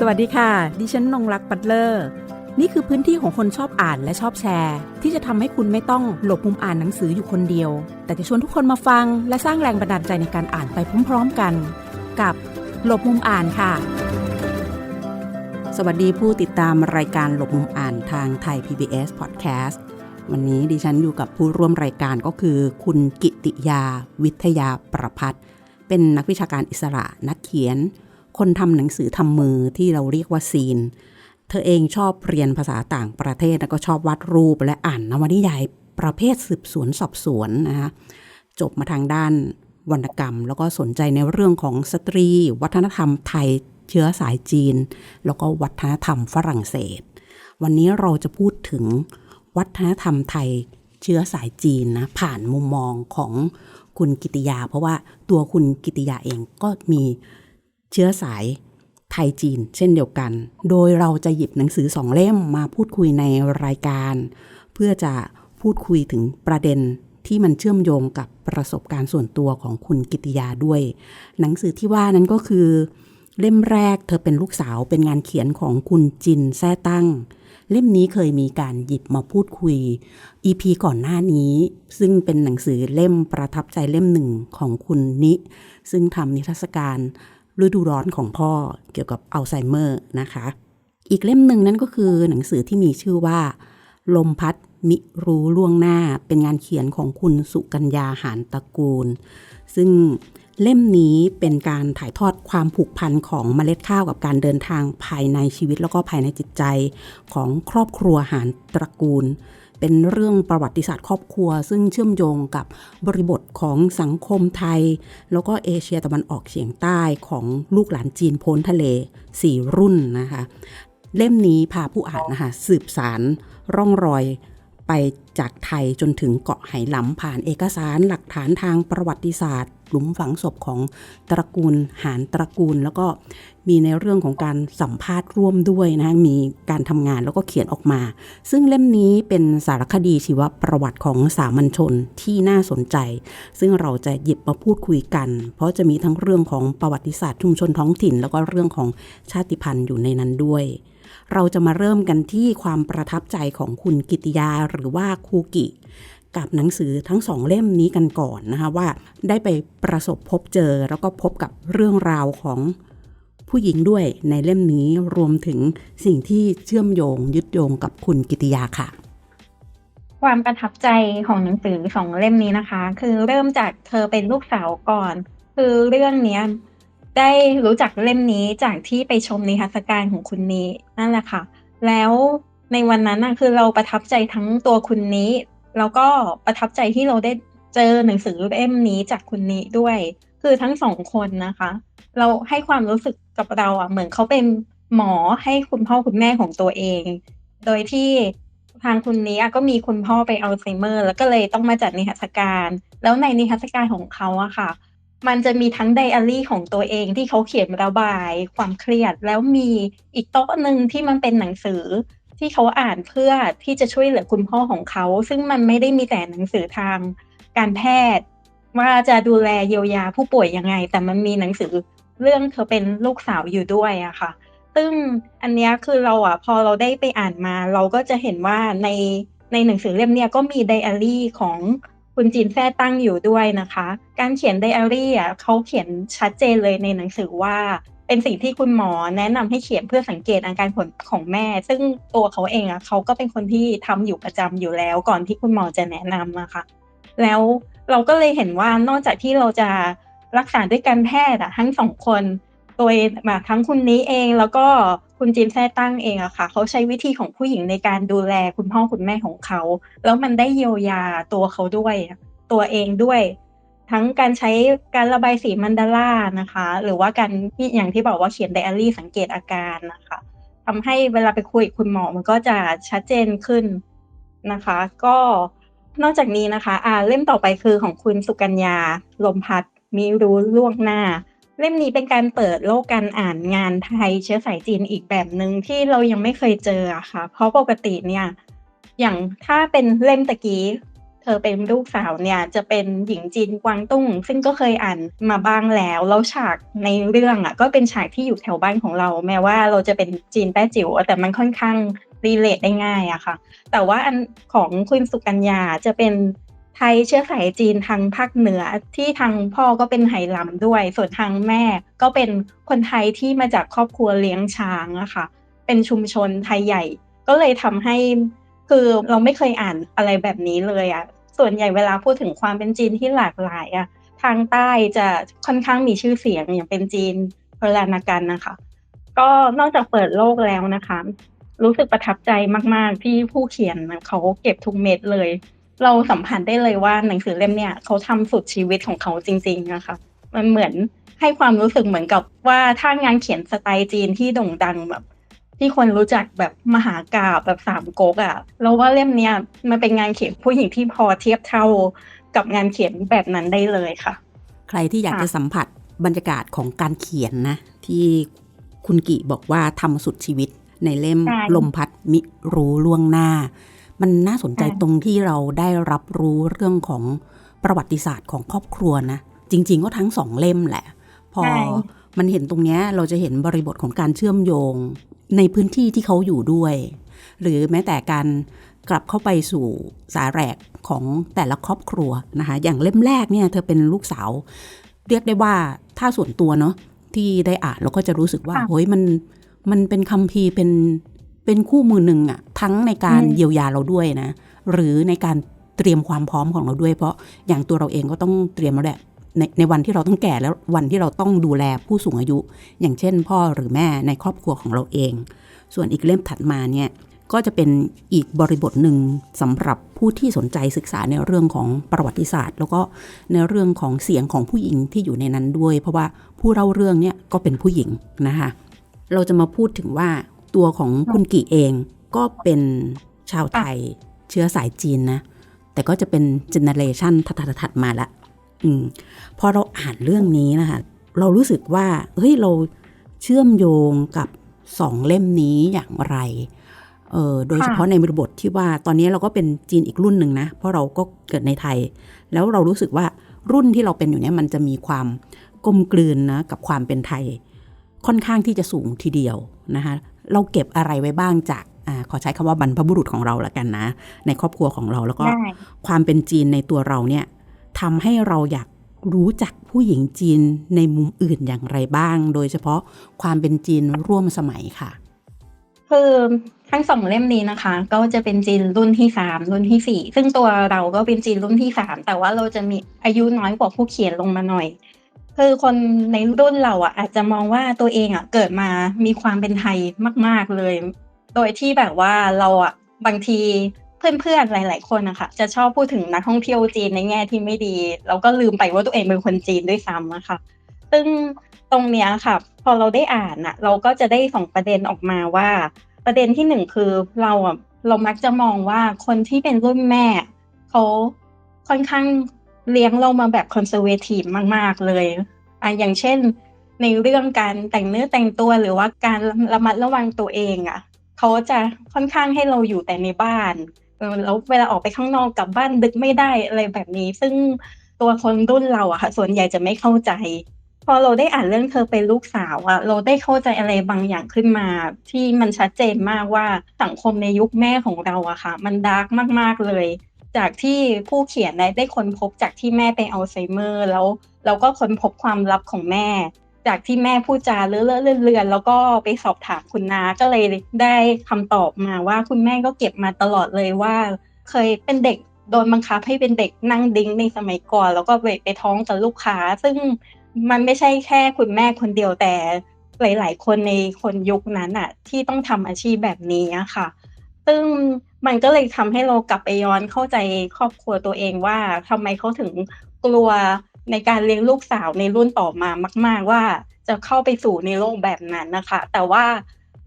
สวัสดีค่ะ ดิฉันนงรักปัตเลอร์ นี่คือพื้นที่ของคนชอบอ่านและชอบแชร์ ที่จะทำให้คุณไม่ต้องหลบมุมอ่านหนังสืออยู่คนเดียว แต่จะชวนทุกคนมาฟัง และสร้างแรงบันดาลใจในการอ่านไปพร้อมๆกัน กับหลบมุมอ่านค่ะ สวัสดีผู้ติดตามรายการหลบมุมอ่านทางไทย PBS Podcast วันนี้ดิฉันอยู่กับผู้ร่วมรายการก็คือ คุณกิติยา วิทยาประพัฒน์เป็นนักวิชาการอิสระนักเขียน คนทำหนังสือทำมือที่เราเรียกว่าซีน เธอเองชอบเรียนภาษาต่างประเทศแล้วก็ชอบวาดรูปและอ่านนวนิยายประเภทสืบสวนสอบสวนนะคะจบมาทางด้านวรรณกรรม แล้วก็สนใจในเรื่องของสตรี วัฒนธรรมไทยเชื้อสายจีน แล้วก็วัฒนธรรมฝรั่งเศส วันนี้เราจะพูดถึงวัฒนธรรมไทยเชื้อสายจีนนะผ่านมุมมองของคุณกิติยา เพราะว่าตัวคุณกิติยาเองก็มี เชื้อสายไทยจีน เช่นเดียวกัน โดยเราจะหยิบหนังสือสองเล่มมาพูดคุยในรายการ เพื่อจะพูดคุยถึงประเด็นที่มันเชื่อมโยงกับประสบการณ์ส่วนตัวของคุณกิติยาด้วย หนังสือที่ว่านั้นก็คือ เล่มแรกเธอเป็นลูกสาวเป็นงานเขียนของคุณจินแซ่ตั้ง เล่มนี้เคยมีการหยิบมาพูดคุย EP ก่อนหน้านี้ ซึ่งเป็นหนังสือเล่มประทับใจเล่มหนึ่งของคุณนิ ซึ่งทำนิทรรศการ ฤดูร้อนของพ่อเกี่ยวกับอัลไซเมอร์นะคะ อีกเล่มหนึ่งนั่นก็คือหนังสือที่มีชื่อว่า ลมพัดมิรู้ล่วงหน้าเป็นงานเขียนของคุณสุกัญญาหารตระกูล ซึ่งเล่มนี้เป็นการถ่ายทอดความผูกพันของเมล็ดข้าวกับการเดินทางภายในชีวิตแล้วก็ภายในจิตใจของครอบครัวหารตระกูล เป็นเรื่องประวัติศาสตร์ครอบครัว ซึ่งเชื่อมโยงกับบริบทของสังคมไทย แล้วก็เอเชียตะวันออกเฉียงใต้ของลูกหลานจีนพ้นทะเลสี่รุ่นนะคะ เล่มนี้พาผู้อ่านนะคะสืบสารร่องรอยไปจากไทยจนถึงเกาะไหหลำผ่านเอกสารหลักฐานทางประวัติศาสตร์ หลุมฝังศพของตระกูลหารตระกูล แล้วก็ มีในเรื่องของการสัมภาษณ์ร่วมด้วยนะมีการทำงานแล้วก็เขียนออกมา ซึ่งเล่มนี้เป็นสารคดีชีวประวัติของสามัญชนที่น่าสนใจ ซึ่งเราจะหยิบมาพูดคุยกัน เพราะจะมีทั้งเรื่องของประวัติศาสตร์ชุมชนท้องถิ่น แล้วก็เรื่องของชาติพันธุ์อยู่ในนั้นด้วยเราจะมาเริ่มกันที่ความประทับใจของคุณกิติยาหรือว่าครูกิ กับหนังสือทั้งสองเล่มนี้กันก่อนนะคะว่าได้ไปประสบพบเจอแล้วก็พบกับเรื่องราวของ ผู้หญิงด้วยในเล่มนี้รวมถึงสิ่งที่เชื่อมโยงยึดโยงกับคุณกิติยาค่ะ ความประทับใจของหนังสือสองเล่มนี้นะคะ คือเริ่มจากเธอเป็นลูกสาวก่อน คือเรื่องเนี้ยได้รู้จักเล่มนี้จากที่ไปชมนิทรรศการของคุณนี้นั่นแหละค่ะ แล้วในวันนั้นนะคือเราประทับใจทั้งตัวคุณนี้ แล้วก็ประทับใจที่เราได้เจอหนังสือเล่มนี้จากคุณนี้ด้วย คือทั้งสองคนนะคะ เราให้ความรู้สึกกับเราอะเหมือนเขาเป็นหมอให้คุณพ่อคุณแม่ของตัวเอง โดยที่ทางคุณนี้ก็มีคุณพ่อไปอัลไซเมอร์ แล้วก็เลยต้องมาจัดนิทรรศการ แล้วในนิทรรศการของเขาอะค่ะ มันจะมีทั้งไดอารี่ของตัวเองที่เขาเขียนระบาย ความเครียด แล้วมีอีกโต๊ะหนึ่งที่มันเป็นหนังสือที่เขาอ่านเพื่อที่จะช่วยเหลือคุณพ่อของเขา ซึ่งมันไม่ได้มีแต่หนังสือทางการแพทย์ ว่าจะดูแลเยียวยาผู้ป่วยยังไง แต่มันมีหนังสือเรื่องเธอเป็นลูกสาวอยู่ด้วยอะค่ะ ซึ่งอันนี้คือเราอะพอเราได้ไปอ่านมา เราก็จะเห็นว่าในในหนังสือเล่มเนี้ยก็มีไดอารี่ของคุณจีนแท้ตั้งอยู่ด้วยนะคะ การเขียนไดอารี่อะเขาเขียนชัดเจนเลยในหนังสือว่าเป็นสิ่งที่คุณหมอแนะนำให้เขียนเพื่อสังเกตอาการผลของแม่ ซึ่งตัวเขาเองอะเขาก็เป็นคนที่ทำอยู่ประจำอยู่แล้วก่อนที่คุณหมอจะแนะนำนะคะ แล้วเราก็เลยเห็นว่านอกจากที่เราจะรักษาด้วยการแพทย์อะทั้งสองคนโดยมาทั้งคุณนี้เองแล้วก็คุณจินแท้ตั้งเองอะค่ะ เขาใช้วิธีของผู้หญิงในการดูแลคุณพ่อคุณแม่ของเขา แล้วมันได้เยียวยาตัวเขาด้วย ตัวเองด้วย ทั้งการใช้การระบายสีมันดาล่านะคะ หรือว่าการอย่างที่บอกว่าเขียนไดอารี่สังเกตอาการนะคะทำให้เวลาไปคุยกับคุณหมอมันก็จะชัดเจนขึ้นนะคะ ก็ นอกจากนี้นะคะอ่าเล่มต่อไปคือของคุณสุกัญญา ลมพัดมีรู้ล่วงหน้า เล่มนี้เป็นการเปิดโลกการอ่านงานไทยเชื้อสายจีนอีกแบบหนึ่งที่เรายังไม่เคยเจออะค่ะ เพราะปกติเนี่ย อย่างถ้าเป็นเล่มตะกี้ เธอเป็นลูกสาวเนี่ย จะเป็นหญิงจีนกวางตุ้ง ซึ่งก็เคยอ่านมาบ้างแล้ว แล้วฉากในเรื่องอะก็เป็นฉากที่อยู่แถวบ้านของเรา แม้ว่าเราจะเป็นจีนแต้จิ๋วแต่มันค่อนข้าง รีเลทได้ง่ายอะค่ะ แต่ว่าอันของคุณสุกัญญาจะเป็นไทยเชื้อสายจีนทางภาคเหนือที่ทางพ่อก็เป็นไหหลำด้วย ส่วนทางแม่ก็เป็นคนไทยที่มาจากครอบครัวเลี้ยงช้างอะค่ะ เป็นชุมชนไทยใหญ่ ก็เลยทำให้คือเราไม่เคยอ่านอะไรแบบนี้เลยอะส่วนใหญ่เวลาพูดถึงความเป็นจีนที่หลากหลายอะทางใต้จะค่อนข้างมีชื่อเสียงอย่างเป็นจีนพลานากันนะคะ ก็นอกจากเปิดโลกแล้วนะคะ รู้สึกประทับใจมาก ๆ ที่ผู้เขียนเขาเก็บทุกเม็ดเลย เราสัมผัสได้เลยว่าหนังสือเล่มเนี่ยเขาทำสุดชีวิตของเขาจริงๆนะคะมันเหมือนให้ความรู้สึกเหมือนกับว่าถ้างานเขียนสไตล์จีนที่โด่งดังแบบ ที่คนรู้จักแบบมหากาบแบบสามก๊กอะ่ะเราว่าเล่มเนี้ยมันเป็นงานเขียนผู้หญิงที่พอเทียบเท่ากับงานเขียนแบบนั้นได้เลยค่ะ ใครที่อยากค่ะจะสัมผัสบรรยากาศของการเขียนนะ ที่คุณกิบอกว่าทำสุดชีวิต ในเล่มใช่ลมพัดมิรู้ล่วงหน้า มันน่าสนใจใช่ตรงที่เราได้รับรู้เรื่องของประวัติศาสตร์ของครอบครัวนะ จริง ๆ ก็ทั้งสองเล่มแหละ พอใช่มันเห็นตรงเนี้ยเราจะเห็นบริบทของการเชื่อมโยงในพื้นที่ที่เขาอยู่ด้วย หรือแม้แต่การกลับเข้าไปสู่สายแรกของแต่ละครอบครัวนะคะ อย่างเล่มแรกเนี่ยเธอเป็นลูกสาว เรียกได้ว่าถ้าส่วนตัวเนาะที่ได้อ่านเราก็จะรู้สึกว่าค่ะเฮ้ยมัน มันเป็นคัมภีร์เป็นเป็นคู่มือหนึ่งอะทั้งในการอืมเยียวยาเราด้วยนะ หรือในการเตรียมความพร้อมของเราด้วย เพราะอย่างตัวเราเองก็ต้องเตรียมแล้วแหละในในวันที่เราต้องแก่แล้ววันที่เราต้องดูแลผู้สูงอายุ อย่างเช่น พ่อหรือแม่ในครอบครัวของเราเอง ส่วนอีกเล่มถัดมาเนี่ยก็จะเป็นอีกบริบทหนึ่งสำหรับผู้ที่สนใจศึกษาในเรื่องของประวัติศาสตร์ แล้วก็ในเรื่องของเสียงของผู้หญิงที่อยู่ในนั้นด้วย เพราะว่าผู้เล่าเรื่องเนี่ยก็เป็นผู้หญิงนะคะ เราจะมาพูดถึงว่าตัวของคุณกี่เองก็เป็นชาวไทยเชื้อสายจีนนะ แต่ก็จะเป็นเจเนเรชันถัดๆมาละอืมพอเราอ่านเรื่องนี้นะคะเรารู้สึกว่าเฮ้ยเราเชื่อมโยงกับสองเล่มนี้อย่างไรเออโดยเฉพาะในบริบทที่ว่าตอนนี้เราก็เป็นจีนอีกรุ่นหนึ่งนะ เพราะเราก็เกิดในไทย แล้วเรารู้สึกว่ารุ่นที่เราเป็นอยู่เนี่ยมันจะมีความกลมกลืนนะกับความเป็นไทย ค่อนข้างที่จะสูงทีเดียวนะคะเราเก็บอะไรไว้บ้างจากอาขอใช้คำว่าบรรพบุรุษของเราละกันนะ ในครอบครัวของเราแล้วก็ได้ความเป็นจีนในตัวเราเนี่ยทำให้เราอยากรู้จักผู้หญิงจีนในมุมอื่นอย่างไรบ้าง โดยเฉพาะความเป็นจีนร่วมสมัยค่ะ คือทั้งสองเล่มนี้นะคะ ก็จะเป็นจีนรุ่นที่สามรุ่นที่สี่ซึ่งตัวเราก็เป็นจีนรุ่นที่สามแต่ว่าเราจะมีอายุน้อยกว่าผู้เขียนลงมาหน่อย คือคนในรุ่นเราอะ อาจจะมองว่าตัวเองอะ เกิดมามีความเป็นไทยมาก ๆเลย โดยที่แบบว่าเราอะบางทีเพื่อนๆหลาย ๆ คนนะคะจะชอบพูดถึงนักท่องเที่ยวจีนในแง่ที่ไม่ดี แล้วก็ลืมไปว่าตัวเองเป็นคนจีนด้วยซ้ำนะคะซึ่งตรงเนี้ยค่ะ พอเราได้อ่านอะเราก็จะได้สองประเด็นออกมาว่า ประเด็นที่หนึ่งคือเราอะเรามักจะมองว่าคนที่เป็นรุ่นแม่เขาค่อนข้าง เลี้ยงเรามาแบบคอนเซอร์เวทีฟมาก ๆ เลยอะอย่างเช่น ในเรื่องการแต่งเนื้อแต่งตัวหรือว่าการระมัดระวังตัวเองอะเขาจะค่อนข้างให้เราอยู่แต่ในบ้านแล้วเวลาออกไปข้างนอกกลับบ้านดึกไม่ได้อะไรแบบนี้ ซึ่งตัวคนรุ่นเราอะค่ะ ส่วนใหญ่จะไม่เข้าใจ พอเราได้อ่านเรื่องเธอเป็นลูกสาวอะเราได้เข้าใจอะไรบางอย่างขึ้นมา ที่มันชัดเจนมากว่าสังคมในยุคแม่ของเราอะค่ะ มันดาร์กมากๆเลย จากที่ผู้เขียนได้ได้ค้นพบจากที่แม่เป็นอัลไซเมอร์ แล้วเราก็ค้นพบความลับของแม่ จากที่แม่พูดจาเลอะเลอเลือนๆแล้วก็ไปสอบถามคุณนาก็เลยได้คำตอบมาว่าคุณแม่ก็เก็บมาตลอดเลยว่า เคยเป็นเด็กโดนบังคับให้เป็นเด็กนั่งดิ้งในสมัยก่อน แล้วก็ไปไปท้องกับลูกค้า ซึ่งมันไม่ใช่แค่คุณแม่คนเดียวแต่หลาย ๆ คนในคนยุคนั้นอะที่ต้องทำอาชีพแบบนี้ค่ะ ซึ่ง มันก็เลยทำให้เรากลับไปย้อนเข้าใจครอบครัวตัวเองว่าทำไมเขาถึงกลัวในการเลี้ยงลูกสาวในรุ่นต่อมามาก ๆ ว่าจะเข้าไปสู่ในโลกแบบนั้นนะคะ แต่ว่า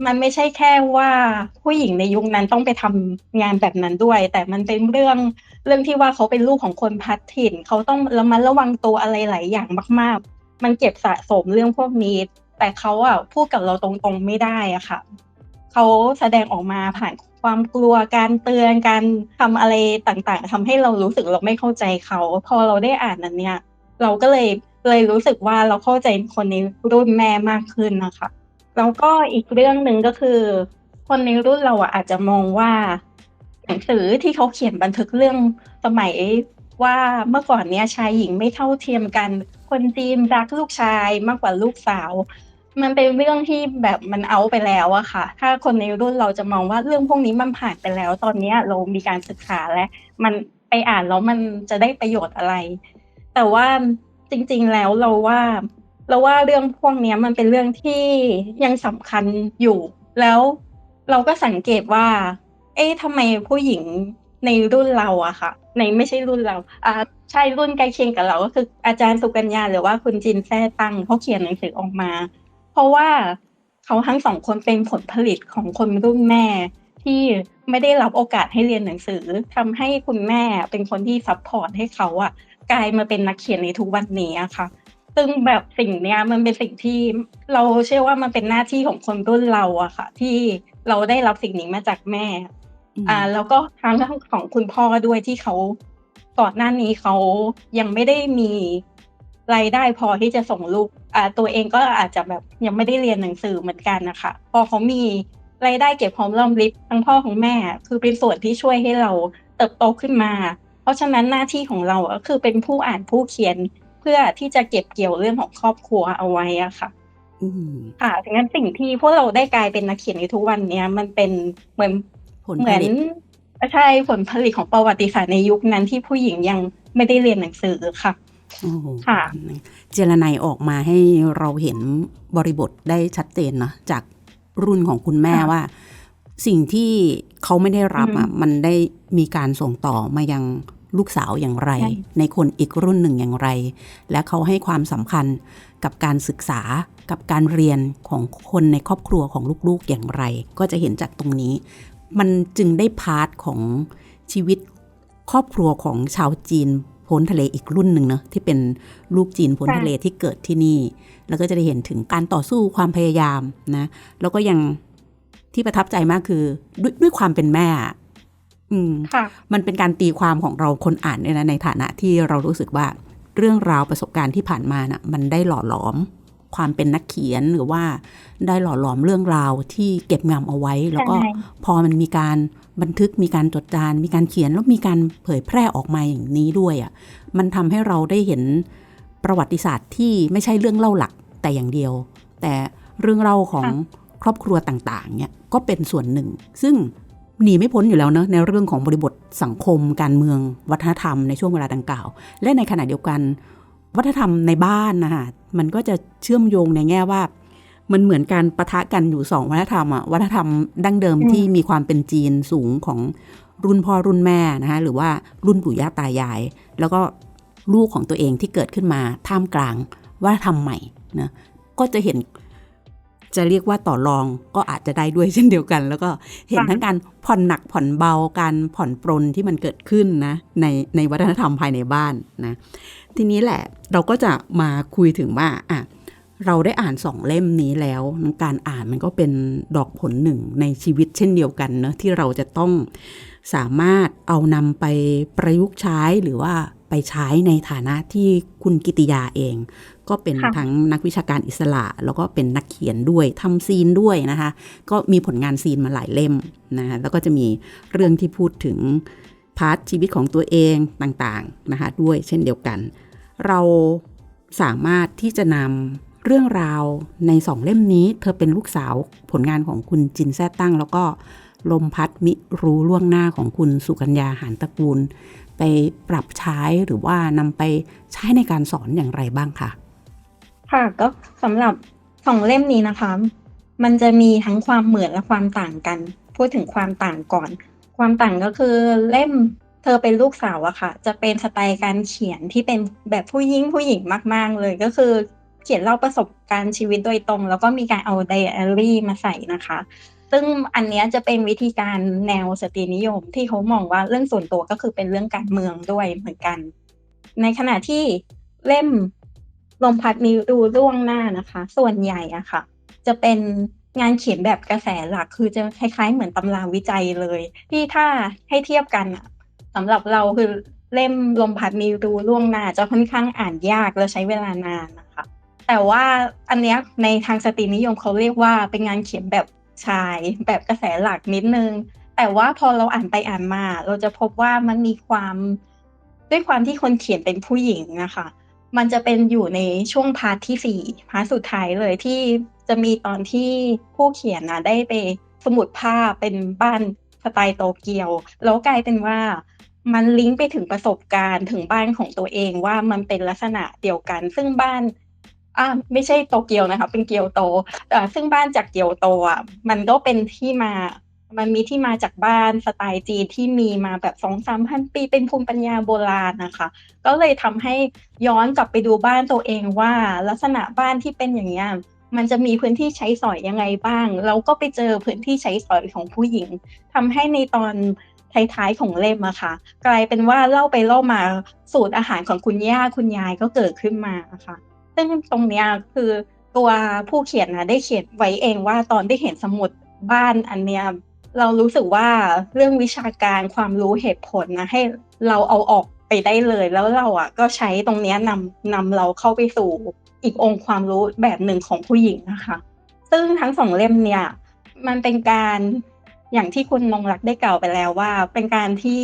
มันไม่ใช่แค่ว่าผู้หญิงในยุคนั้นต้องไปทำงานแบบนั้นด้วย แต่มันเป็นเรื่องเรื่องที่ว่าเขาเป็นลูกของคนพัดถิ่น เขาต้องระมัดระวังตัวอะไรหลายอย่างมาก ๆ มันเก็บสะสมเรื่องพวกนี้ แต่เขาอะพูดกับเราตรงๆไม่ได้อะค่ะเขาแสดงออกมาผ่าน ความกลัวการเตือนการทำอะไรต่างๆทำให้เรารู้สึกเราไม่เข้าใจเขา พอเราได้อ่านอันเนี้ยเราก็เลยเลยรู้สึกว่าเราเข้าใจคนในรุ่นแม่มากขึ้นนะคะแล้วก็อีกเรื่องหนึ่งก็คือ คนในรุ่นเราอาจจะมองว่าหนังสือที่เขาเขียนบันทึกเรื่องสมัยว่าเมื่อก่อนเนี้ยชายหญิงไม่เท่าเทียมกัน คนจีนรักลูกชายมากกว่าลูกสาว มันเป็นเรื่องที่แบบมันเอาไปแล้วอะค่ะ ถ้าคนในรุ่นเราจะมองว่าเรื่องพวกนี้มันผ่านไปแล้ว ตอนนี้เรามีการศึกษาและ มันไปอ่านแล้วมันจะได้ประโยชน์อะไร แต่ว่าจริง ๆ แล้วเราว่า เราว่าเรื่องพวกนี้มันเป็นเรื่องที่ยังสำคัญอยู่ แล้วเราก็สังเกตว่า เอ๊ะทำไมผู้หญิงในรุ่นเราอะค่ะ ในไม่ใช่รุ่นเราอ่าใช่รุ่นใกล้เคียงกับเราก็คืออาจารย์สุกัญญาหรือว่าคุณจินแท้ตั้งเขาเขียนหนังสือออกมา เพราะว่าเขาทั้งสองคนเป็นผลผลิตของคนรุ่นแม่ ที่ไม่ได้รับโอกาสให้เรียนหนังสือทำให้คุณแม่เป็นคนที่ซัพพอร์ตให้เขาอะกลายมาเป็นนักเขียนในทุกวันนี้อะค่ะซึ่งแบบสิ่งเนี้ยมันเป็นสิ่งที่เราเชื่อว่ามันเป็นหน้าที่ของคนรุ่นเราอะค่ะ ที่เราได้รับสิ่งนี้มาจากแม่ อ่า แล้วก็ทั้งของคุณพ่อด้วยที่เขาก่อนหน้านี้เขายังไม่ได้มี รายได้พอที่จะส่งลูกอ่าตัวเองก็อาจจะแบบยังไม่ได้เรียนหนังสือเหมือนกันนะคะพอเขามีรายได้เก็บหอมรอมริบทั้งพ่อของแม่ คือเป็นส่วนที่ช่วยให้เราเติบโตขึ้นมา เพราะฉะนั้นหน้าที่ของเราก็คือเป็นผู้อ่านผู้เขียนเพื่อที่จะเก็บเกี่ยวเรื่องของครอบครัวเอาไว้อะค่ะอืมค่ะดังนั้นสิ่งที่พวกเราได้กลายเป็นนักเขียนในทุกวันเนี้ยมันเป็นเหมือนผลเหผมือนลิตใช่ผลผลิตของประวัติศาสตร์ในยุคนั้นที่ผู้หญิงยังไม่ได้เรียนหนังสือค่ะโอ้โห ค่ะเจรไนยออกมาให้เราเห็นบริบทได้ชัดเจนเนอะจากรุ่นของคุณแม่ค่ะว่า สิ่งที่เขาไม่ได้รับอะอืมมันได้มีการส่งต่อมายังลูกสาวอย่างไรใช่ในคนอีกรุ่นหนึ่งอย่างไร และเขาให้ความสำคัญกับการศึกษากับการเรียนของคนในครอบครัวของลูกๆอย่างไร ก็จะเห็นจากตรงนี้ มันจึงได้พาร์ทของชีวิตครอบครัวของชาวจีน พ้นทะเลอีกรุ่นหนึ่งเนอะที่เป็นลูกจีนพ้นใช่ทะเลที่เกิดที่นี่ แล้วก็จะได้เห็นถึงการต่อสู้ความพยายามนะแล้วก็ยังที่ประทับใจมากคือด้วยด้วยความเป็นแม่อะอืมค่ะมันเป็นการตีความของเราคนอ่านเนี่ยนะในฐานะที่เรารู้สึกว่าเรื่องราวประสบการณ์ที่ผ่านมาน่ะ มันได้หล่อหลอม ความเป็นนักเขียนหรือว่าได้หล่อหลอมเรื่องราวที่เก็บงำเอาไว้ แล้วก็ใช่พอมันมีการบันทึกมีการจดจานมีการเขียนแล้วมีการเผยแพร่ออกมาอย่างนี้ด้วยอะ่ะมันทำให้เราได้เห็นประวัติศาสตร์ที่ไม่ใช่เรื่องเล่าหลักแต่อย่างเดียว แต่เรื่องเล่าของครอบครัวต่างๆเนี่ยก็เป็นส่วนหนึ่ง ซึ่งหนีไม่พ้นอยู่แล้วเนอะในเรื่องของบริบทสังคม การเมืองวัฒนธรรมในช่วงเวลาดังกล่าว และในขณะเดียวกัน วัฒนธรรมในบ้านนะคะมันก็จะเชื่อมโยงในแง่ว่า มันเหมือนการประทะกันอยู่สองวัฒนธรรมอะวัฒนธรรมดั้งเดิมที่มีความเป็นจีนสูงของรุ่นพ่อรุ่นแม่นะคะหรือว่ารุ่นปู่ย่าตายาย แล้วก็ลูกของตัวเองที่เกิดขึ้นมาท่ามกลางวัฒนธรรมใหม่นะก็จะเห็นจะเรียกว่าต่อรองก็อาจจะได้ด้วยเช่นเดียวกัน แล้วก็เห็นทั้งการผ่อนหนักผ่อนเบาการผ่อนปรนที่มันเกิดขึ้นนะในในวัฒนธรรมภายในบ้านนะ ทีนี้แหละเราก็จะมาคุยถึงว่าอะเราได้อ่านสองเล่มนี้แล้ว การอ่านมันก็เป็นดอกผลหนึ่งในชีวิตเช่นเดียวกันเนอะที่เราจะต้องสามารถเอานำไปประยุกต์ใช้หรือว่าไปใช้ในฐานะที่คุณกิติยาเอง ก็เป็นค่ะทั้งนักวิชาการอิสระ แล้วก็เป็นนักเขียนด้วยทำซีนด้วยนะคะ ก็มีผลงานซีนมาหลายเล่มนะคะแล้วก็จะมีเรื่องที่พูดถึงพาร์ทชีวิตของตัวเองต่างๆนะคะด้วยเช่นเดียวกัน เราสามารถที่จะนำเรื่องราวในสองเล่มนี้ เธอเป็นลูกสาวผลงานของคุณจินแซ่ตั้ง แล้วก็ลมพัดมิรู้ล่วงหน้าของคุณสุกัญญาหานตระกูล ไปปรับใช้หรือว่านำไปใช้ในการสอนอย่างไรบ้างคะค่ะก็สำหรับสองเล่มนี้นะคะ มันจะมีทั้งความเหมือนและความต่างกัน พูดถึงความต่างก่อน ความต่างก็คือเล่ม เธอเป็นลูกสาวอะค่ะ จะเป็นสไตล์การเขียนที่เป็นแบบผู้หญิงผู้หญิงมาก ๆ เลยก็คือเขียนเล่าประสบการณ์ชีวิตโดยตรง แล้วก็มีการเอาไดอารี่มาใส่นะคะ ซึ่งอันนี้จะเป็นวิธีการแนวสตรีนิยม ที่เขามองว่าเรื่องส่วนตัวก็คือเป็นเรื่องการเมืองด้วยเหมือนกัน ในขณะที่เล่มลมพัดมีดูล่วงหน้านะคะ ส่วนใหญ่อะค่ะ จะเป็นงานเขียนแบบกระแสหลักคือจะคล้ายๆเหมือนตำราวิจัยเลย ที่ถ้าให้เทียบกันอะ สำหรับเราคือเล่มลมพัดมีรูล่วงหน้าจะค่อนข้างอ่านยากและใช้เวลานานนะคะ แต่ว่าอันเนี้ยในทางสตรีนิยมเขาเรียกว่าเป็นงานเขียนแบบชายแบบกระแสหลักนิดนึง แต่ว่าพอเราอ่านไปอ่านมา เราจะพบว่ามันมีความด้วยความที่คนเขียนเป็นผู้หญิงนะคะ มันจะเป็นอยู่ในช่วงพาร์ทที่สี่พาร์ทสุดท้ายเลยที่จะมีตอนที่ผู้เขียนนะได้ไปสมุดภาพเป็นบ้านสไตล์โตเกียว แล้วกลายเป็นว่า มันลิงก์ไปถึงประสบการณ์ถึงบ้านของตัวเองว่ามันเป็นลักษณะเดียวกัน ซึ่งบ้านอ่าไม่ใช่โตเกียวนะคะ เป็นเกียวโตอ่าซึ่งบ้านจากเกียวโตอะมันก็เป็นที่มา มันมีที่มาจากบ้านสไตล์จีนที่มีมาแบบสองสามพันปีเป็นภูมิปัญญาโบราณนะคะ ก็เลยทำให้ย้อนกลับไปดูบ้านตัวเองว่า ลักษณะบ้านที่เป็นอย่างนี้ยมันจะมีพื้นที่ใช้สอยยังไงบ้างแล้วก็ไปเจอพื้นที่ใช้สอยของผู้หญิงทำให้ในตอน ท้ายๆของเล่มอะค่ะ กลายเป็นว่าเล่าไปเล่ามาสูตรอาหารของคุณย่าคุณยายก็เกิดขึ้นมาค่ะ ซึ่งตรงเนี้ยคือตัวผู้เขียนนะได้เขียนไว้เองว่าตอนได้เห็นสมุดบ้านอันเนี้ยเรารู้สึกว่าเรื่องวิชาการความรู้เหตุผลนะให้เราเอาออกไปได้เลยแล้วเราอะก็ใช้ตรงเนี้ยนำนำเราเข้าไปสู่อีกองค์ความรู้แบบหนึ่งของผู้หญิงนะคะ ซึ่งทั้งสองเล่มเนี่ยมันเป็นการ อย่างที่คุณนงรักได้กล่าวไปแล้วว่า เป็นการที่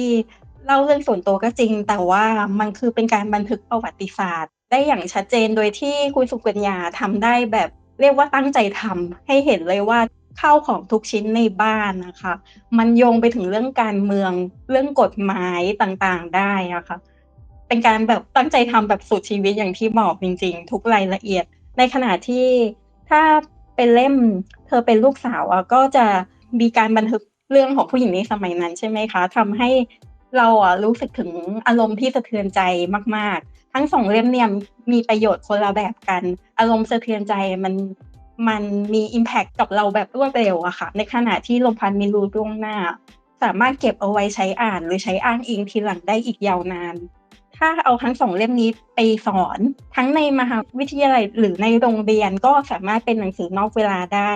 เล่าเรื่องส่วนตัวก็จริง แต่ว่ามันคือเป็นการบันทึกประวัติศาสตร์ ได้อย่างชัดเจนโดยที่คุณสุกัญญาทำได้แบบเรียกว่าตั้งใจทำให้เห็นเลยว่าข้าวของทุกชิ้นในบ้านนะคะ มันโยงไปถึงเรื่องการเมืองเรื่องกฎหมายต่างๆได้อะคะ่ะเป็นการแบบตั้งใจทำแบบสุดชีวิตอย่างที่บอกจริง ๆ ทุกรายละเอียด ในขณะที่ถ้าเป็นเล่มเธอเป็นลูกสาวอะก็จะ มีการบันทึกเรื่องของผู้หญิงในสมัยนั้นใช่ไหมคะทำให้เราอะรู้สึกถึงอารมณ์ที่สะเทือนใจมาก ๆ ทั้งสองเล่มเนี่ยมีประโยชน์คนละแบบกัน อารมณ์สะเทือนใจมันมันมีอิมแพคกับเราแบบรวดเร็วอะค่ะ ในขณะที่ลมพันมีรูล่วงหน้า สามารถเก็บเอาไว้ใช้อ่านหรือใช้อ้างอิงทีหลังได้อีกยาวนาน ถ้าเอาทั้งสองเล่มนี้ไปสอน ทั้งในมหาวิทยาลัยหรือในโรงเรียนก็สามารถเป็นหนังสือนอกเวลาได้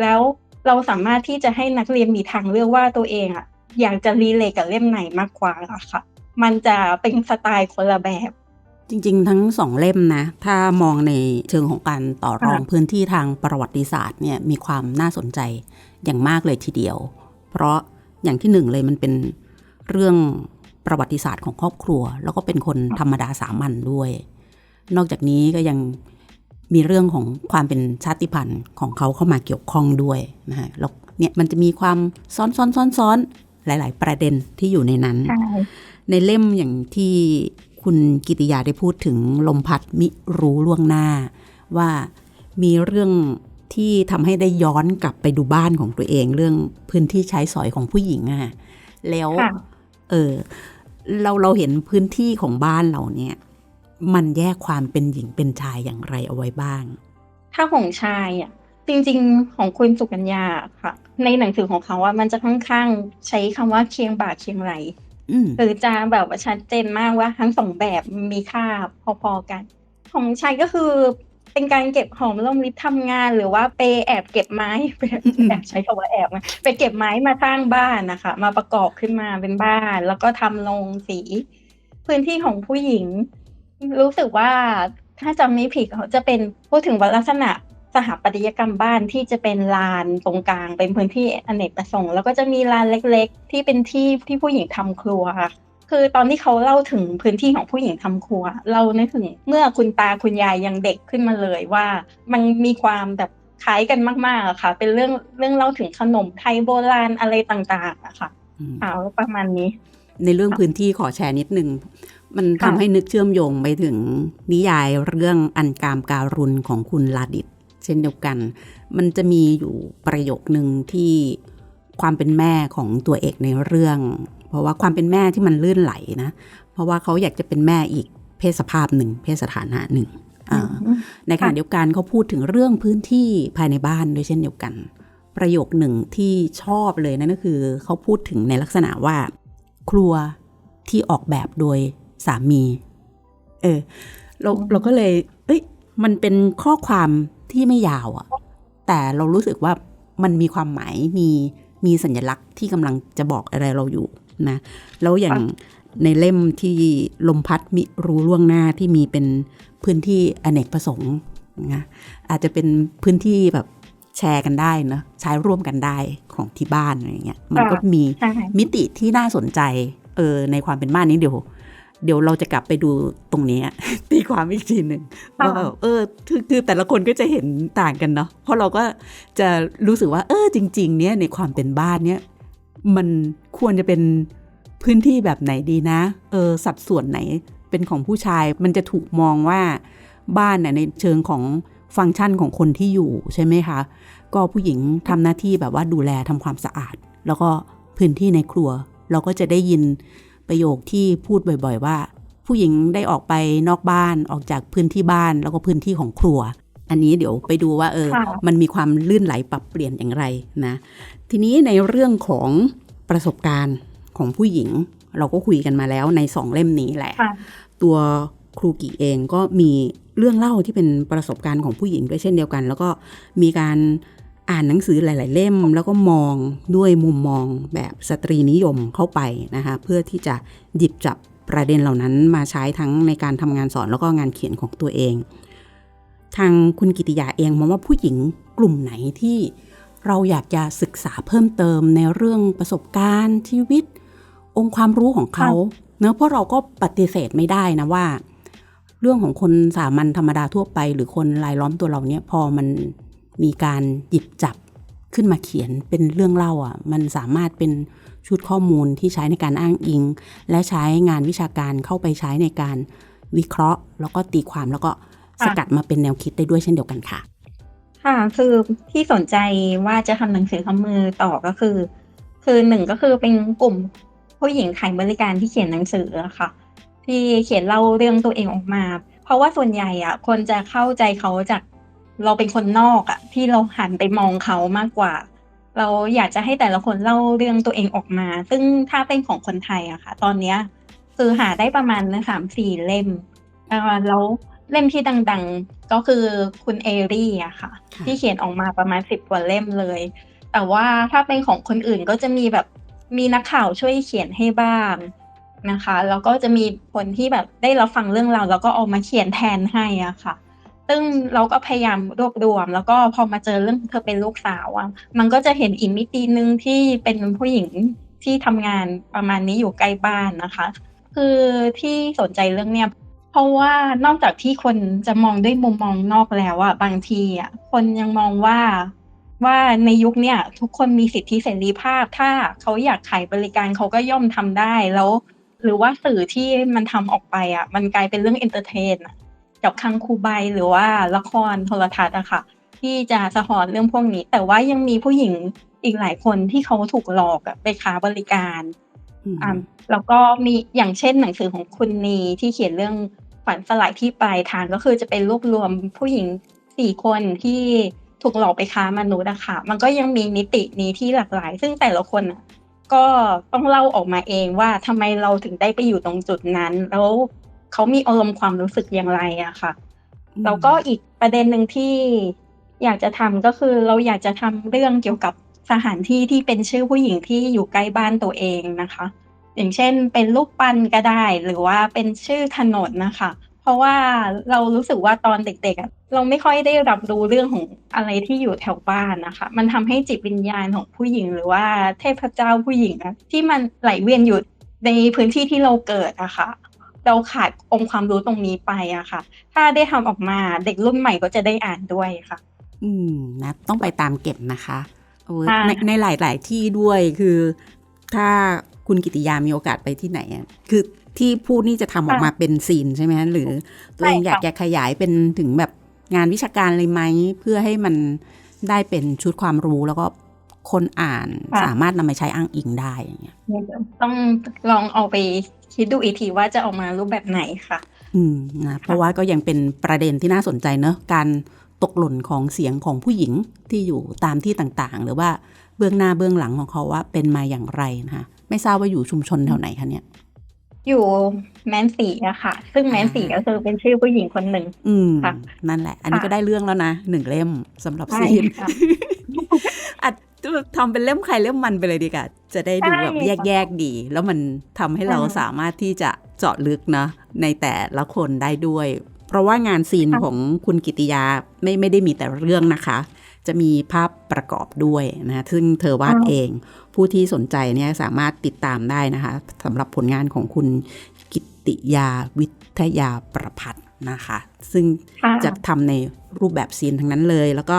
แล้ว เราสามารถที่จะให้นักเรียนมีทางเลือกว่าตัวเองอะอยากจะรีเลทกับเล่มไหนมากกว่าอะค่ะ มันจะเป็นสไตล์คนละแบบ จริง ๆ ทั้งสองเล่มนะ ถ้ามองในเชิงของการต่อรองพื้นที่ทางประวัติศาสตร์เนี่ยมีความน่าสนใจอย่างมากเลยทีเดียว เพราะอย่างที่หนึ่งเลยมันเป็นเรื่องประวัติศาสตร์ของครอบครัว แล้วก็เป็นคนธรรมดาสามัญด้วย นอกจากนี้ก็ยัง มีเรื่องของความเป็นชาติพันธุ์ของเขาเข้ามาเกี่ยวข้องด้วยนะฮะแล้วเนี่ยมันจะมีความซ้อนซ้อนซ้อนซ้อนหลาย ๆ ประเด็นที่อยู่ในนั้น ในเล่มอย่างที่คุณกิติยาได้พูดถึงลมพัดมิรู้ล่วงหน้า ว่ามีเรื่องที่ทำให้ได้ย้อนกลับไปดูบ้านของตัวเอง เรื่องพื้นที่ใช้สอยของผู้หญิงอะแล้ว เออเราเราเห็นพื้นที่ของบ้านเราเนี่ย มันแยกความเป็นหญิงเป็นชายอย่างไรเอาไว้บ้าง ถ้าของชายอะจริงๆของคุณสุกัญญาค่ะ ในหนังสือของเขาว่ามันจะค่อนข้างใช้คำว่าเคียงบ่าเคียงไหลหรือจะแบบว่าชัดเจนมากว่าทั้งสองแบบมีค่าพอๆกัน ของชายก็คือเป็นการเก็บหอมร่มริบทำงาน หรือว่าไปแอบเก็บไม้แอบใช้คำว่าแอบนะไปเก็บไม้มาสร้างบ้านนะคะ มาประกอบขึ้นมาเป็นบ้าน แล้วก็ทำลงสี พื้นที่ของผู้หญิง รู้สึกว่าถ้าจำไม่ผิดเขาจะเป็นพูดถึงว่าลักษณะสถาปัตยกรรมบ้านที่จะเป็นลานตรงกลาง เป็นพื้นที่อเนกประสงค์ แล้วก็จะมีลานเล็ก ๆ ที่เป็นที่ที่ผู้หญิงทำครัวค่ะคือตอนที่เขาเล่าถึงพื้นที่ของผู้หญิงทำครัว เรานึกถึงเมื่อคุณตาคุณยายยังเด็กขึ้นมาเลยว่า มันมีความแบบคล้ายกันมากๆอะค่ะ เป็นเรื่องเรื่องเล่าถึงขนมไทยโบราณอะไรต่างๆอะค่ะเอาประมาณนี้ ในเรื่องพื้นที่ขอแชร์นิดนึง มันทำให้นึกเชื่อมโยงไปถึงนิยายเรื่องอันกามการุณของคุณลาดิต เช่นเดียวกัน มันจะมีอยู่ประโยคหนึ่งที่ความเป็นแม่ของตัวเอกในเรื่อง เพราะว่าความเป็นแม่ที่มันลื่นไหลนะ เพราะว่าเขาอยากจะเป็นแม่อีกเพศสภาพหนึ่ง เพศสถานะหนึ่งในขณะเดียวกันเขาพูดถึงเรื่องพื้นที่ภายในบ้านด้วยเช่นเดียวกัน ประโยคหนึ่งที่ชอบเลยนั่นก็คือเขาพูดถึงในลักษณะว่า ครัวที่ออกแบบโดย สามี เออ เราเราก็เลย เอ้ย มันเป็นข้อความที่ไม่ยาวอะ่ะแต่เรารู้สึกว่ามันมีความหมายมีมีสัญลักษณ์ที่กำลังจะบอกอะไรเราอยู่นะ แล้วอย่างในเล่มที่ลมพัดมิรู้ล่วงหน้าที่มีเป็นพื้นที่อเนกประสงค์นะอาจจะเป็นพื้นที่แบบแชร์กันได้นะใช้ร่วมกันได้ของที่บ้านอะไรเงี้ยมันก็มีใช่มิติที่น่าสนใจเออในความเป็นบ้านนี้เดี๋ยว เดี๋ยวเราจะกลับไปดูตรงนี้ตีความอีกทีหนึ่งค่ะว่าแบบเออคือคือแต่ละคนก็จะเห็นต่างกันเนาะเพราะเราก็จะรู้สึกว่า เออจริง ๆ เนี่ยในความเป็นบ้านเนี่ยมันควรจะเป็นพื้นที่แบบไหนดีนะ เออสัดส่วนไหนเป็นของผู้ชายมันจะถูกมองว่าบ้านเนี่ยในเชิงของฟังก์ชันของคนที่อยู่ใช่ไหมคะ ก็ผู้หญิงทำหน้าที่แบบว่าดูแลทำความสะอาด แล้วก็พื้นที่ในครัว เราก็จะได้ยิน ประโยคที่พูดบ่อยๆ ว่า ผู้หญิงได้ออกไปนอกบ้านออกจากพื้นที่บ้านแล้วก็พื้นที่ของครัว อันนี้เดี๋ยวไปดูว่าเออค่ะมันมีความลื่นไหลปรับเปลี่ยนอย่างไรนะ ทีนี้ในเรื่องของประสบการณ์ของผู้หญิง เราก็คุยกันมาแล้วในสองเล่มนี้แหละค่ะตัวครูกิเองก็มีเรื่องเล่าที่เป็นประสบการณ์ของผู้หญิงด้วยเช่นเดียวกัน แล้วก็มีการ อ่านหนังสือหลาย ๆ เล่มแล้วก็มองด้วยมุมมองแบบสตรีนิยมเข้าไปนะคะเพื่อที่จะหยิบจับประเด็นเหล่านั้นมาใช้ทั้งในการทำงานสอนแล้วก็งานเขียนของตัวเอง ทางคุณกิติยาเองมองว่าผู้หญิงกลุ่มไหนที่เราอยากจะศึกษาเพิ่มเติมในเรื่องประสบการณ์ชีวิต องค์ความรู้ของเขาเนอะเพราะเราก็ปฏิเสธไม่ได้นะว่า เรื่องของคนสามัญธรรมดาทั่วไป หรือคนรายล้อมตัวเราเนี่ยพอมัน มีการหยิบจับขึ้นมาเขียนเป็นเรื่องเล่าอะมันสามารถเป็นชุดข้อมูลที่ใช้ในการอ้างอิง และใช้งานวิชาการเข้าไปใช้ในการวิเคราะห์ แล้วก็ตีความแล้วก็สกัดมาเป็นแนวคิดได้ด้วยเช่นเดียวกันค่ะ ค่ะคือที่สนใจว่าจะทำหนังสือทำมือต่อก็คือ คือหนึ่งก็คือเป็นกลุ่มผู้หญิงขายบริการที่เขียนหนังสืออะค่ะ ที่เขียนเล่าเรื่องตัวเองออกมา เพราะว่าส่วนใหญ่อะคนจะเข้าใจเขาจาก เราเป็นคนนอกอะที่เราหันไปมองเขามากกว่า เราอยากจะให้แต่ละคนเล่าเรื่องตัวเองออกมา ซึ่งถ้าเป็นของคนไทยอะค่ะ ตอนเนี้ยคือหาได้ประมาณสามสี่เล่มเอ่อแล้วเล่มที่ดังๆก็คือคุณเอรี่อะค่ะค่ะ ที่เขียนออกมาประมาณสิบกว่าเล่มเลย แต่ว่าถ้าเป็นของคนอื่นก็จะมีแบบมีนักข่าวช่วยเขียนให้บ้างนะคะ แล้วก็จะมีคนที่แบบได้รับฟังเรื่องราวแล้วก็เอามาเขียนแทนให้อะค่ะ ซึ่งเราก็พยายามรวบรวม แล้วก็พอมาเจอเรื่องเธอเป็นลูกสาวอะมันก็จะเห็นอีกมิตินึงที่เป็นผู้หญิงที่ทำงานประมาณนี้อยู่ใกล้บ้านนะคะ คือที่สนใจเรื่องเนี้ยเพราะว่านอกจากที่คนจะมองด้วยมุมมองนอกแล้วอะบางทีอะคนยังมองว่าว่าในยุคเนี้ยทุกคนมีสิทธิเสรีภาพ ถ้าเขาอยากขายบริการเขาก็ย่อมทำได้แล้ว หรือว่าสื่อที่มันทำออกไปอะมันกลายเป็นเรื่องเอนเตอร์เทนอะ กับคังคูใบหรือว่าละครโทรทัศน์อะค่ะ ที่จะสะท้อนเรื่องพวกนี้ แต่ว่ายังมีผู้หญิงอีกหลายคนที่เขาถูกหลอกอะไปค้าบริการอืมอ่าแล้วก็มีอย่างเช่นหนังสือของคุณนีที่เขียนเรื่องฝันสลายที่ปลายทางก็คือจะเป็นรวบรวมผู้หญิงสี่คนที่ถูกหลอกไปค้ามนุษย์อะค่ะมันก็ยังมีมิตินี้ที่หลากหลาย ซึ่งแต่ละคนอะก็ต้องเล่าออกมาเองว่าทำไมเราถึงได้ไปอยู่ตรงจุดนั้น แล้ว เขามีอารมณ์ความรู้สึกอย่างไรอะค่ะแล้วก็อีกประเด็นหนึ่งที่อยากจะทำก็คือเราอยากจะทำเรื่องเกี่ยวกับสถานที่ที่เป็นชื่อผู้หญิงที่อยู่ใกล้บ้านตัวเองนะคะ อย่างเช่น เป็นรูปปั้นก็ได้หรือว่าเป็นชื่อถนนนะคะ เพราะว่าเรารู้สึกว่าตอนเด็กๆอะเราไม่ค่อยได้รับรู้เรื่องของอะไรที่อยู่แถวบ้านนะคะ มันทำให้จิตวิญญาณของผู้หญิง หรือว่าเทพเจ้าผู้หญิงอะที่มันไหลเวียนอยู่ในพื้นที่ที่เราเกิดอะค่ะ เราขาดองค์ความรู้ตรงนี้ไปอะค่ะ ถ้าได้ทำออกมาเด็กรุ่นใหม่ก็จะได้อ่านด้วยค่ะ อืมนะต้องไปตามเก็บนะคะเออค่ะในในหลาย ๆ ที่ด้วยคือ ถ้าคุณกิติยามีโอกาสไปที่ไหนอะคือที่พูดนี่จะทำออกมาเป็นซีนใช่ไหมหรือตัวเองใช่ค่ะอยากจะขยายเป็นถึงแบบงานวิชาการเลยไหมเพื่อให้มันได้เป็นชุดความรู้แล้วก็คนอ่านสามารถนำไปใช้อ้างอิงได้อย่างเงี้ยต้องลองเอาไป คิดดูอีกทีว่าจะออกมารูปแบบไหนค่ะ อืมนะเพราะว่าก็ยังเป็นประเด็นที่น่าสนใจเนอะการตกหล่นของเสียงของผู้หญิงที่อยู่ตามที่ต่างๆ หรือว่าเบื้องหน้าเบื้องหลังของเขาว่าเป็นมาอย่างไรนะคะไม่ทราบว่าอยู่ชุมชนแถวไหนคะเนี่ย อยู่แมนสีอะค่ะ ซึ่งแมนสีอ่าก็คือเป็นชื่อผู้หญิงคนหนึ่งอืมค่ะนั่นแหละ อันนี้ค่ะก็ได้เรื่องแล้วนะหนึ่งเล่มสำหรับใช่ซีนค่ะอาจจะทำเป็นเล่มใครเล่มมันไปเลยดีกว่าจะได้ดูใช่แบบค่ะแยกๆดี แล้วมันทำให้เราอ่าสามารถที่จะเจาะลึกเนาะในแต่ละคนได้ด้วย เพราะว่างานซีนค่ะของคุณกิติยาไม่ไม่ได้มีแต่เรื่องนะคะ จะมีภาพประกอบด้วยนะซึ่งเธอวาดเอง ผู้ที่สนใจเนี่ยสามารถติดตามได้นะคะสำหรับผลงานของคุณกิติยาวิทยาประพัฒน์นะคะ ซึ่งค่ะจะทำในรูปแบบซีนทั้งนั้นเลยแล้วก็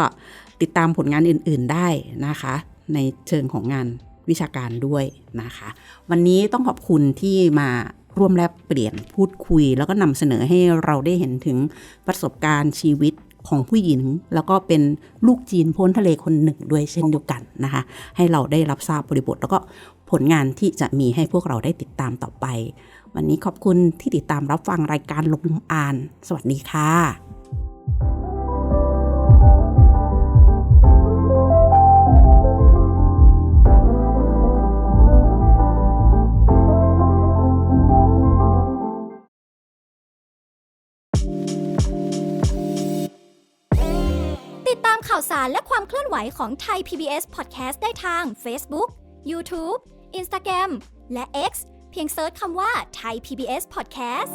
ติดตามผลงานอื่น ๆได้นะคะ ในเชิงของงานวิชาการด้วยนะคะ วันนี้ต้องขอบคุณที่มาร่วมแลกเปลี่ยนพูดคุย แล้วก็นำเสนอให้เราได้เห็นถึงประสบการณ์ชีวิตของผู้หญิง แล้วก็เป็นลูกจีนพ้นทะเลคนหนึ่งด้วยเช่นเดียวกันนะคะ ให้เราได้รับทราบบริบท แล้วก็ผลงานที่จะมีให้พวกเราได้ติดตามต่อไป วันนี้ขอบคุณที่ติดตามรับฟังรายการลบลุมอ่าน สวัสดีค่ะาวสารและความเคลื่อนไหวของไทย PBS Podcast ได้ทาง Facebook, YouTube, Instagram และ X เพียงเซิร์ชคำว่าไทย PBS Podcast